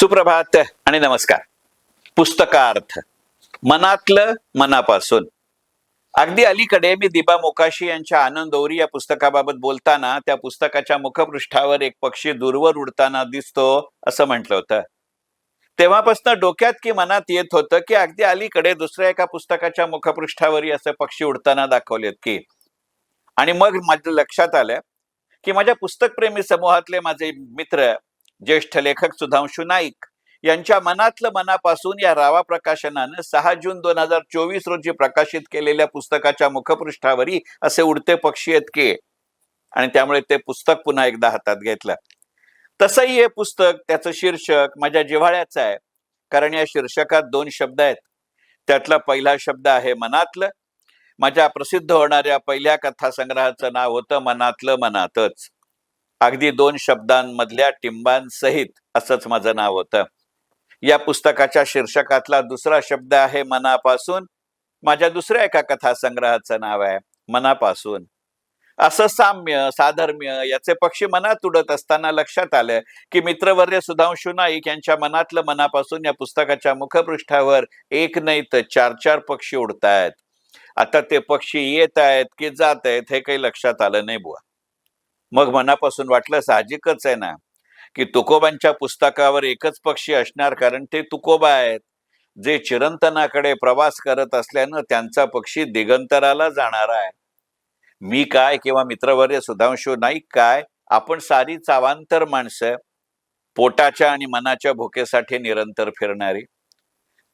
सुप्रभात आणि नमस्कार. पुस्तकार्थ. मनातलं मनापासून. अगदी अलीकडे मी दिबा मोकाशी यांच्या आनंद ओरी या पुस्तकाबाबत बोलताना त्या पुस्तकाच्या मुखपृष्ठावर एक पक्षी दूरवर उडताना दिसतो असं म्हटलं होतं. तेव्हापासून डोक्यात की मनात येत होतं की अगदी अलीकडे दुसऱ्या एका पुस्तकाच्या मुखपृष्ठावरही असे पक्षी उडताना दाखवलेत की. आणि मग माझ्या लक्षात आलं की माझ्या पुस्तकप्रेमी समूहातले माझे मित्र ज्येष्ठ लेखक सुधांशू नाईक यांच्या मनातलं मनापासून या रावा प्रकाशनानं सहा जून दोन हजार चोवीस रोजी प्रकाशित केलेल्या पुस्तकाच्या मुखपृष्ठावरी असे उडते पक्षी आहेत की? आणि त्यामुळे ते पुस्तक पुन्हा एकदा हातात घेतलं. तसंही हे पुस्तक त्याचं शीर्षक माझ्या जिव्हाळ्याचं आहे. कारण या शीर्षकात दोन शब्द आहेत. त्यातला पहिला शब्द आहे मनातलं. माझ्या प्रसिद्ध होणाऱ्या पहिल्या कथासंग्रहाचं नाव होतं मनातलं मनातच. अगदी दोन शब्दांमधल्या टिंबांसहित असंच माझं नाव होतं. या पुस्तकाच्या शीर्षकातला दुसरा शब्द आहे मनापासून. माझ्या दुसऱ्या एका कथासंग्रहाचं नाव आहे मनापासून. असं साम्य साधर्म्य याचे पक्षी मनात उडत असताना लक्षात आलं की मित्रवर्य सुधांशू नाईक यांच्या मनातलं मनापासून या पुस्तकाच्या मुखपृष्ठावर एक नाही तर चार चार पक्षी उडतायत. आता ते पक्षी येत आहेत की जात आहेत हे काही लक्षात आलं नाही बुवा. मग मनापासून वाटलं साहजिकच आहे ना की तुकोबांच्या पुस्तकावर एकच पक्षी असणार कारण ते तुकोबा आहेत. जे चिरंतनाकडे प्रवास करत असल्यानं त्यांचा पक्षी दिगंतराला जाणार आहे. मी काय किंवा मित्रवर्य सुधांशू नाईक काय आपण सारी चावांतर माणसं पोटाच्या आणि मनाच्या भुकेसाठी निरंतर फिरणारी.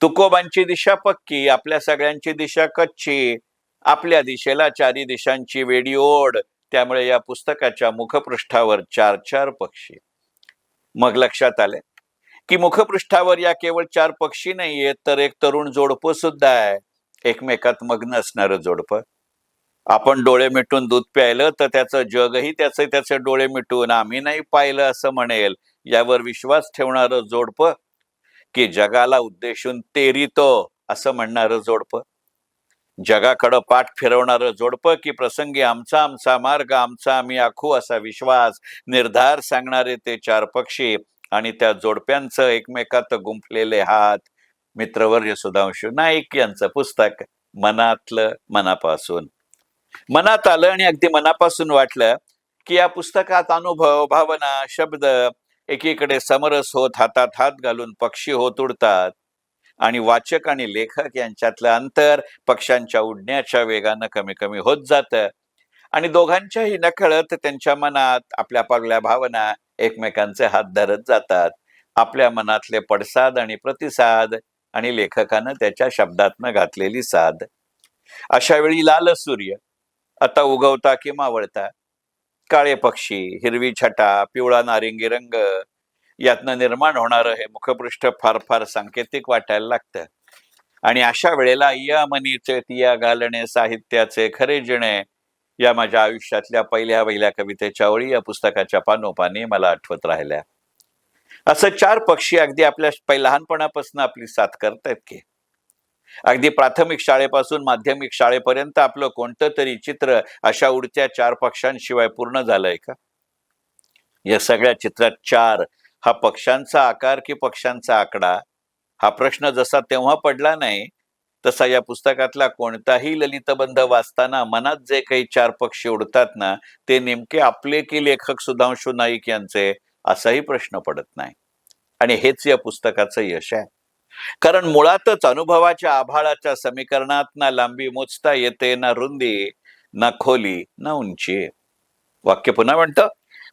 तुकोबांची दिशा पक्की आपल्या सगळ्यांची दिशा कच्ची आपल्या दिशेला चारी दिशांची वेडी ओढ त्यामुळे या पुस्तकाच्या मुखपृष्ठावर चार चार पक्षी. मग लक्षात आले की मुखपृष्ठावर या केवळ चार पक्षी नाहीयेत तर एक तरुण जोडपं सुद्धा आहे. एकमेकात मग्न असणारं जोडपं. आपण डोळे मिटून दूध प्यायलं तर त्याचं जगही त्याचे त्याचे डोळे मिटून आम्ही नाही पाहिलं असं म्हणेल. यावर विश्वास ठेवणारं जोडपं की जगाला उद्देशून तेरितो असं म्हणणारं जोडपं. जगाकडं पाठ फिरवणारं जोडपं की प्रसंगी आमचा आमचा मार्ग आमचा आम्ही आखू असा विश्वास निर्धार सांगणारे ते चार पक्षी आणि त्या जोडप्यांचं एकमेकात गुंफलेले हात. मित्रवर्य सुधांशू नाईक यांचं पुस्तक मनातलं मनापासून. मनात आलं आणि अगदी मनापासून वाटलं की या पुस्तकात अनुभव भावना शब्द एकीकडे समरस होत हातात हात घालून पक्षी होत उडतात. आणि वाचक आणि लेखक यांच्यातलं अंतर पक्ष्यांच्या उडण्याच्या वेगानं कमी कमी होत जातं. आणि दोघांच्याही नकळत त्यांच्या मनात आपल्या पगल्या भावना एकमेकांचे हात धरत जातात. आपल्या मनातले पडसाद आणि प्रतिसाद आणि लेखकानं त्याच्या शब्दातनं घातलेली साध अशा वेळी लाल सूर्य आता उगवता की मावळता? काळे पक्षी हिरवी छटा पिवळा नारिंगी रंग यातनं निर्माण होणारं हे मुखपृष्ठ फार फार सांकेतिक वाटायला लागतं. आणि अशा वेळेला या मनीचे तिया घालणे साहित्याचे खरे जिणे या माझ्या आयुष्यातल्या पहिल्या पहिल्या कवितेच्या ओळी या पुस्तकाच्या पानोपानी मला आठवत राहिल्या. असं चार पक्षी अगदी आपल्या लहानपणापासून आपली साथ करतायत की. अगदी प्राथमिक शाळेपासून माध्यमिक शाळेपर्यंत आपलं कोणतं तरी चित्र अशा उडत्या चार पक्षांशिवाय पूर्ण झालंय का? या सगळ्या चित्रात चार हा पक्षांचा आकार की पक्षांचा आकडा? हा प्रश्न जसा तेव्हा पडला नाही तसा या पुस्तकातला कोणताही ललितबंध वाचताना मनात जे काही चार पक्षी उडतात ना ते नेमके आपले की लेखक सुधांशू नाईक यांचे असाही प्रश्न पडत नाही. आणि हेच या पुस्तकाचं यश आहे. कारण मुळातच अनुभवाच्या आभाळाच्या समीकरणात ना लांबी मोजता येते ना रुंदी ना खोली ना उंची. वाक्य पुन्हा म्हणतं?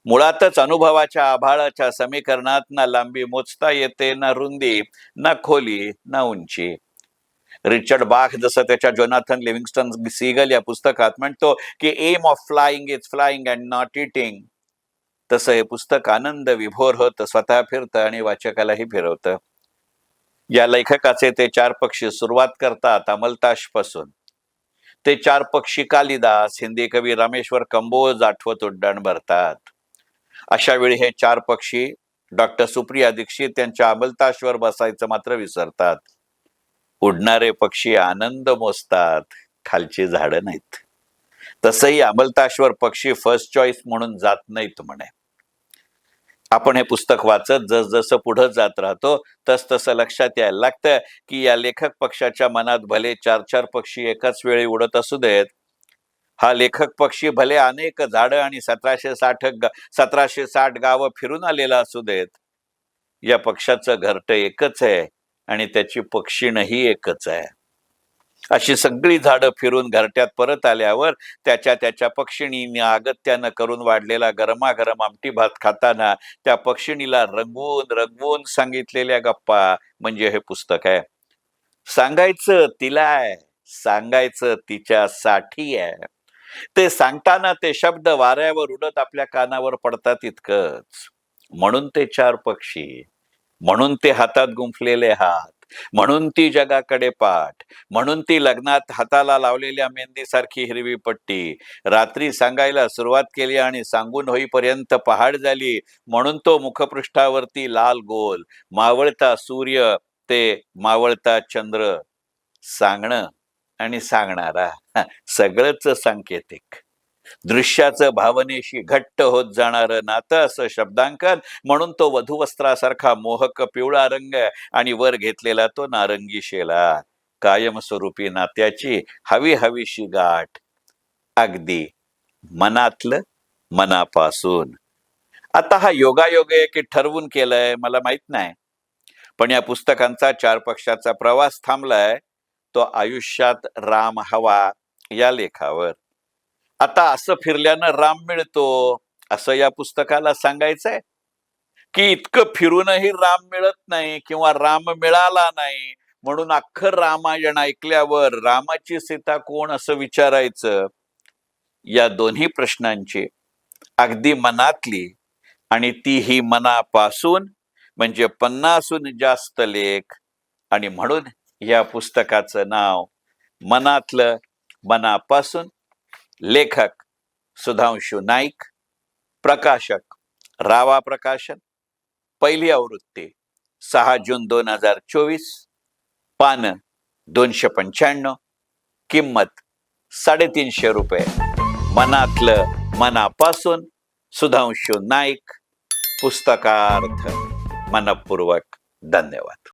मुळातच अनुभवाच्या आभाळाच्या समीकरणात ना लांबी मोजता येते ना रुंदी ना खोली ना उंची. रिचर्ड बाख जसं त्याच्या जोनाथन लिव्हिंगस्टन सीगल या पुस्तकात म्हणतो की aim of flying is flying and not eating. तसं हे पुस्तक आनंद विभोर होत स्वतः फिरतं आणि वाचकालाही फिरवतं. या लेखकाचे ते चार पक्षी सुरुवात करतात अमलताशपासून. ते चार पक्षी कालिदास हिंदी कवी रामेश्वर कंबोज आठवत उड्डाण भरतात. अशा वेळी हे चार पक्षी डॉक्टर सुप्रिया दीक्षित यांच्या अमलताशवर बसायचं मात्र विसरतात. उडणारे पक्षी आनंद मोजतात. खालची झाडं नाहीत. तसंही अमलताशवर पक्षी फर्स्ट चॉईस म्हणून जात नाहीत म्हणे. आपण हे पुस्तक वाचत जस जसं पुढं जात राहतो तस तसं लक्षात यायला लागतं की या लेखक पक्षाच्या मनात भले चार चार पक्षी एकाच वेळी उडत असू देत हा लेखक पक्षी भले अनेक झाडं आणि सतराशे साठ सतराशे साठ गावं फिरून आलेला असू देत या पक्षाचं घरट एकच आहे आणि त्याची पक्षीणही एकच आहे. अशी सगळी झाडं फिरून घरट्यात परत आल्यावर त्याच्या त्याच्या पक्षिणीने अगत्यानं करून वाढलेला गरमागरम आमटी भात खाताना त्या पक्षिणीला रंगवून रंगवून सांगितलेल्या गप्पा म्हणजे हे पुस्तक आहे. सांगायचं तिला आहे सांगायचं तिच्यासाठी आहे. ते सांगताना ते शब्द वाऱ्यावर उडत आपल्या कानावर पडतात इतकंच. म्हणून ते चार पक्षी म्हणून ते हातात गुंफलेले हात म्हणून ती जगाकडे पाठ म्हणून ती लग्नात हाताला लावलेल्या मेहंदीसारखी हिरवी पट्टी रात्री सांगायला सुरुवात केली आणि सांगून होईपर्यंत पहाड झाली म्हणून तो मुखपृष्ठावरती लाल गोल मावळता सूर्य ते मावळता चंद्र सांगणं आणि सांगणारा. सगळंच सांकेतिक. दृश्याचं भावनेशी घट्ट होत जाणारं नातं असं शब्दांकन म्हणून तो वधुवस्त्रासारखा मोहक पिवळा रंग आणि वर घेतलेला तो नारंगी शेला. कायमस्वरूपी नात्याची हवी हवीशी गाठ. अगदी मनातलं मनापासून. आता हा योगायोग आहे की ठरवून केलंय मला माहीत नाही. पण या पुस्तकांचा चार पक्षाचा प्रवास थांबलाय. तो आयुष्यात राम हवा या लेखावर. आता असं फिरल्यानं राम मिळतो असं या पुस्तकाला सांगायचंय? की इतकं फिरूनही राम मिळत नाही किंवा राम मिळाला नाही म्हणून अख्खं रामायण ऐकल्यावर रामाची सीता कोण असं विचारायचं? या दोन्ही प्रश्नांची. अगदी मनातली आणि ती ही मनापासून म्हणजे पन्नासून जास्त लेख आणि म्हणून या पुस्तकाचं नाव मनातलं मनापासून लेखक सुधांशू नाईक प्रकाशक रावा प्रकाशन पहिली आवृत्ती सहा जून दोन हजार चोवीस पान दोनशे पंच्याण्णव किंमत साडेतीनशे रुपये. मनातलं मनापासून सुधांशू नाईक पुस्तकार्थ मनपूर्वक धन्यवाद.